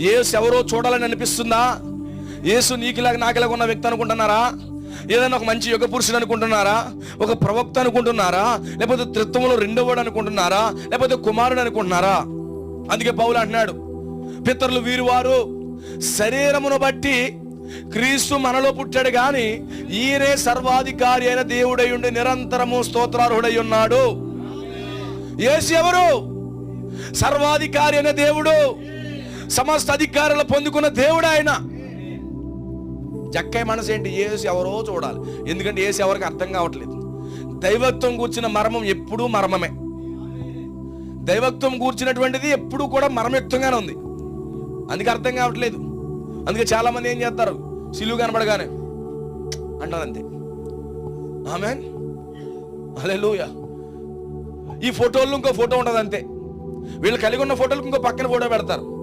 యేసు ఎవరో చూడాలని అనిపిస్తుందా? యేసు నీకులాగా నాకులాగా ఉన్న వ్యక్తి అనుకుంటున్నారా? ఏదైనా ఒక మంచి యుగ పురుషుడు అనుకుంటున్నారా? ఒక ప్రవక్త అనుకుంటున్నారా? లేకపోతే త్రిత్వములో రెండోవాడు అనుకుంటున్నారా? లేకపోతే కుమారుడు అనుకుంటున్నారా? అందుకే పౌలు అంటున్నాడు పితరులు వీరు వారు శరీరమును బట్టి క్రీస్తు మనలో పుట్టాడు గాని ఈయనే సర్వాధికారి అయిన దేవుడై ఉండి నిరంతరము స్తోత్రార్హుడై ఉన్నాడు. యేసు ఎవరు? సర్వాధికారి అయిన దేవుడు. సమస్త అధికారాలు పొందుకున్న దేవుడు ఆయన. జక్కయ్య మనసు ఏంటి? ఏసు ఎవరో చూడాలి. ఎందుకంటే ఏసు ఎవరికి అర్థం కావట్లేదు. దైవత్వం కూర్చిన మర్మం ఎప్పుడూ మర్మమే. దైవత్వం కూర్చున్నటువంటిది ఎప్పుడూ కూడా మర్మయుక్తంగానే ఉంది. అందుకే అర్థం కావట్లేదు. అందుకే చాలా మంది ఏం చేస్తారు? సిలువు కనబడగానే అంటారు అంతే. ఆమె అలే ఈ ఫోటోలు ఇంకో ఫోటో ఉండదు అంతే. వీళ్ళు కలిగి ఉన్న ఫోటోలకు ఇంకో పక్కన ఫోటో పెడతారు.